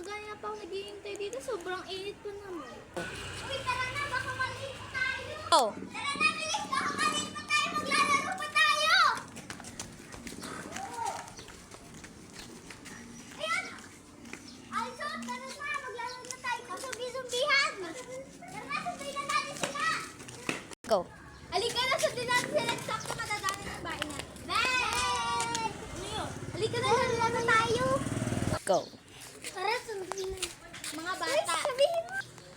kagaya pa ako naghihintay dito. Sobrang init pa naman. Uy, tara na, baka maliit tayo. Oh. Tara na, bilis, baka maliit pa tayo. Maglalaro pa tayo. Ayan. Also, tara na, maglalaro na tayo. Kasumbi-sumbihan. Tara na, sumbihan natin sila. Go. Halika na, sundin natin sila. Sakto ng bahay na. Bye! Ano yun? Halika na, laro na tayo. Go. Tara, sundin na. Mga Uy, bata.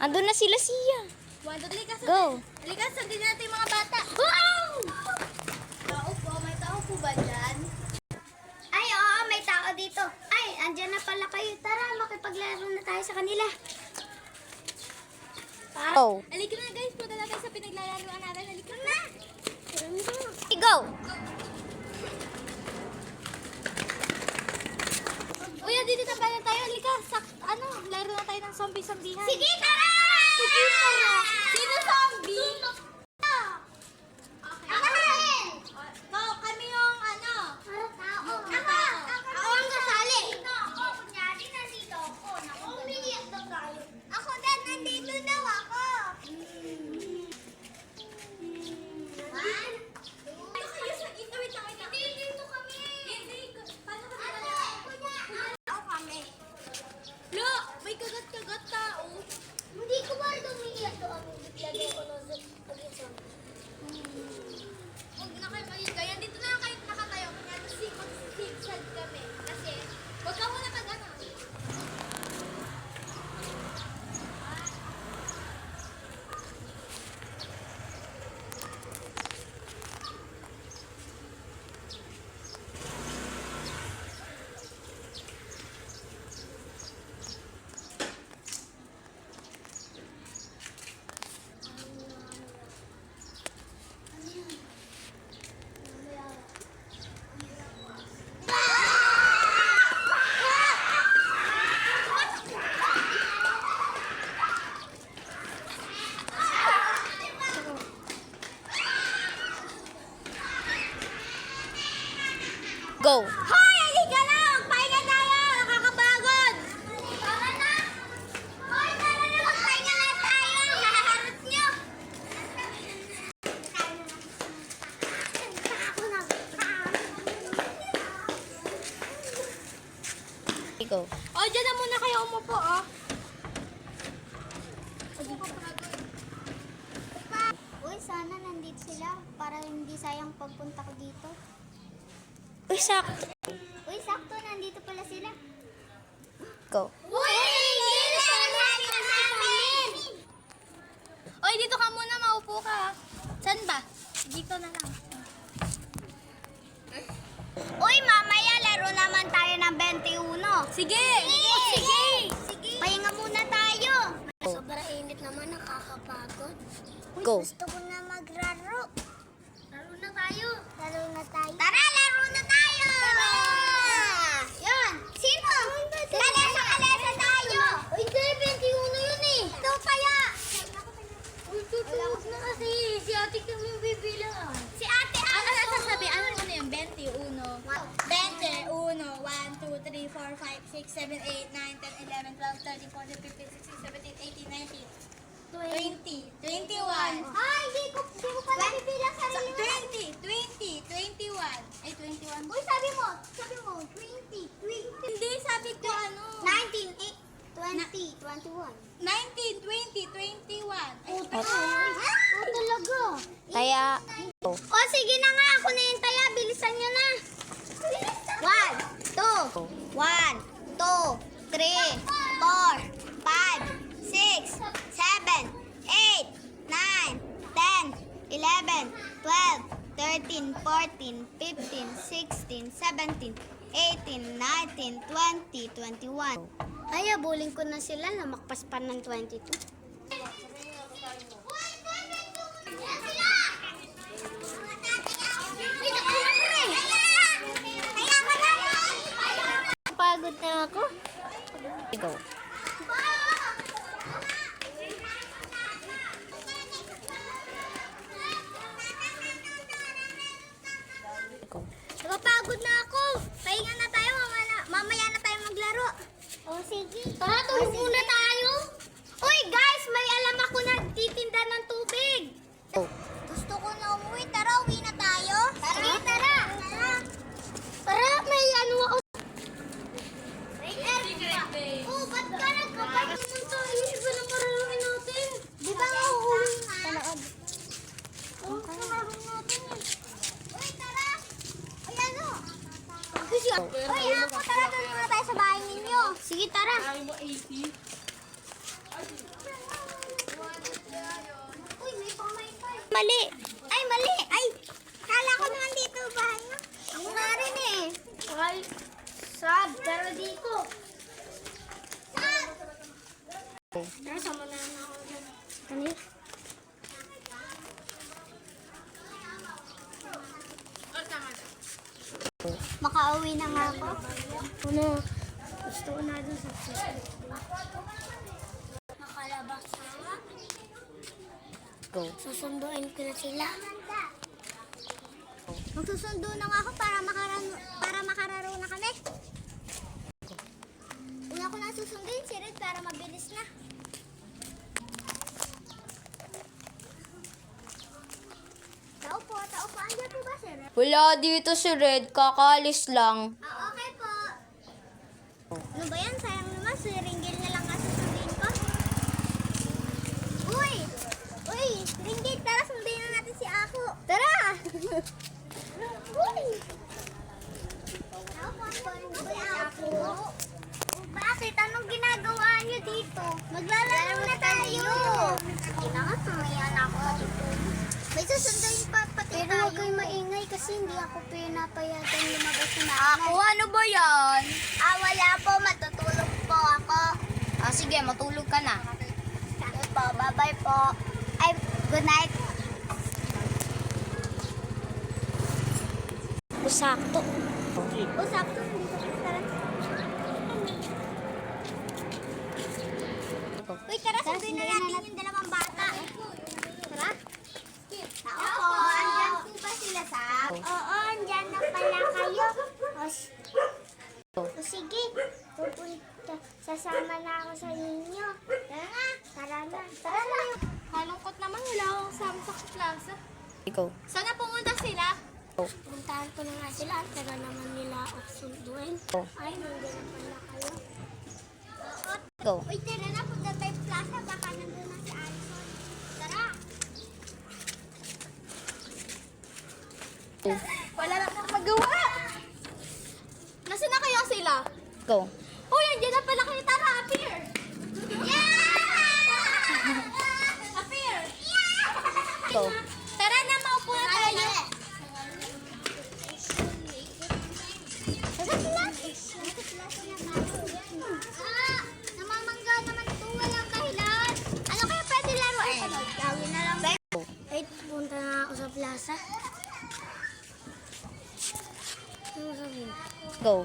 Andun na sila siya. Three, kasundin. Go. Halika, sundin natin mga bata. Wow! Tao po, may tao po ba dyan? Ay, oo, may tao dito. Ay, andyan na pala kayo. Tara, makipaglaro na tayo sa kanila. Go. Halika na guys, punta na tayo sa pinaglalaroan natin. Halika na. Go. Uy, dito pala tayo. Halika, sak, ano, laro na tayo ng zombie-zombihan. Sige, tara! Sige, tara. Sino zombie? Ako rin! Go, kami yung ano. Para tao. Ako! Ako ang kasali. Ako, kunyari, nandito ako. Naku, umiliyak daw tayo. Ako din, nandito daw ako. One, two, Ano kayo sa ito? Wait lang, wait lang. Hindi, dito kami. Hindi, paano ka Ate, nila? kunya, ako kami. Lo, may kagat-kagat tao. Hindi ko ba ito umiiyak to ang bigyan ko ng pag-isang. Huwag na kayo maging ganyan. Dito na lang kayo nakatayo. Kanya si mag-zigzag kami. Kasi, huwag ka muna mag ano. Go. Hoy! Halika lang! Pahinga tayo! Nakakapagod! Tara na! Hoy, tara na! Magpahinga na tayo! Nahaharap niyo! Ako na. Go. O, dyan na muna kayo umupo, oh. Uy, sana nandito sila para hindi sayang pagpunta ko dito. Uy, sakto. Uy, sakto, nandito pala sila. Go. Uy, sila na namin! Oy, dito ka muna, maupo ka. Saan ba? Dito na lang. Uy, mamaya laro naman tayo ng 21. Sige! Sige! Sige! Pahinga muna tayo. Go. Sobrang init naman, nakakapagod. Uy, Go. gusto ko na maglaro. Laro na tayo. Laro na tayo. Tara, laro na tayo! Tara! Yan! Sino? Kalesa, kalesa tayo! Uy, 21 yun eh. Ito kaya. Uy, tutulog na kasi. Si ate kami bibilang. Si ate Ano Ano? na sasabi? Ano muna yung 21? 21, 1, 2, 3, 4, 5, 6, 7, 8, 9, 10, 11, 12, 13, 14, 15, 16, 17, 18, 19, 20, 21. Ay, hindi ko, hindi ko pala bibilang sarili mo. 20, 20, 21. Ay, 21. Uy, sabi mo, sabi mo, 20, 20. Hindi, sabi ko ano. 19, eh, 20, 21. 19, 20, 21. Ay, Oh, oh, talaga. Taya. Go. O, sige na nga. Ako na yung taya. Bilisan nyo na. One, two, one, two, three, four, five, six, seven, eight, nine, ten, eleven, twelve, thirteen, fourteen, fifteen, sixteen, seventeen, eighteen, nineteen, twenty, twenty-one. Ay, abuling ko na sila. Namakpas pa ng 22. Pagod na ako. Go. Go. Napapagod na ako. Pahinga na tayo. Mamaya na, mamaya na tayo maglaro. O, sige. Tara, tulog muna tayo. Uy, guys, may alam ako nagtitinda ng tubig. Go. Gusto ko na umuwi. Tara, uwi na tayo. Tara, tara. Tara. Tara, may ano ako. Oh, ba't ka nagkapag pumunta? Iba na maralaki natin. Di ba nga uuwi nga? Panood. Oh, maralaki natin eh. Uy, tara. Ay, ano? Kasi, Uy, ako, tara, doon muna tayo sa bahay ninyo. Sige, tara. Uy, may pamaypay. Mali. Ay, mali. Ay, kala ko naman dito bahay niyo. Ako na rin eh. Ay, sab, pero dito. Sab! Tara, sama na lang ako dyan. Kani? Makauwi na nga ako. Ano? Gusto ko na dun sa Nakalabas na. Go. Susunduin ko na sila. Magsusundo na nga ako para makarano, para makararo na kami. Una ko na susundin si Red para mabilis na. Tao po, tao po. Andiyan po ba si Red? Wala dito si Red. Kakalis lang. Ah, okay po. Ano ba yan? Sayang naman. Si Ringgil na lang kasi sundin ko. Uy! Uy! Ringgil, tara sundin na natin si Ako. Tara! Uy! Ako. Bakit? Anong ginagawa niyo dito? Maglalaro na tayo. Kita nga, tumayan ako dito. May susunduin pa Pero huwag kayo maingay kasi hindi ako pinapayagan lumabas na Ako, ano ba yan? Ah, wala po. Matutulog po ako. Ah, sige, matulog ka na. Sige po. Bye-bye po. Ay, good night. Usakto. Usakto. Hindi ko tara. Uy, tara. Sundin na natin yung dalawang bata. Tara. Tao po. Andyan po ba sila, Sab? Oo, andyan na pala kayo. O, s- o sige, pupunta. Sasama na ako sa inyo. Tara na. Tara na. Tara na. Malungkot naman, wala akong kasama sa plaza. Go. Sana pumunta sila. Puntahan ko na nga sila. Ang taga naman nila ako sunduin. Oh. Ay, nandiyan na pala kayo. Go. Uy, tara na. Punta tayo plaza. Baka nandun na si Alison. Tara. Wala lang akong magawa. Nasaan na kaya sila? Go. Hoy, andyan na pala kayo. Tara, appear! Appear! Go. Tara na, maupo na tayo. Ah, namamangga naman ito. Walang dahilan. Ano kaya pwede laruin? Gawin na lang. Wait, punta na ako sa plaza. Go.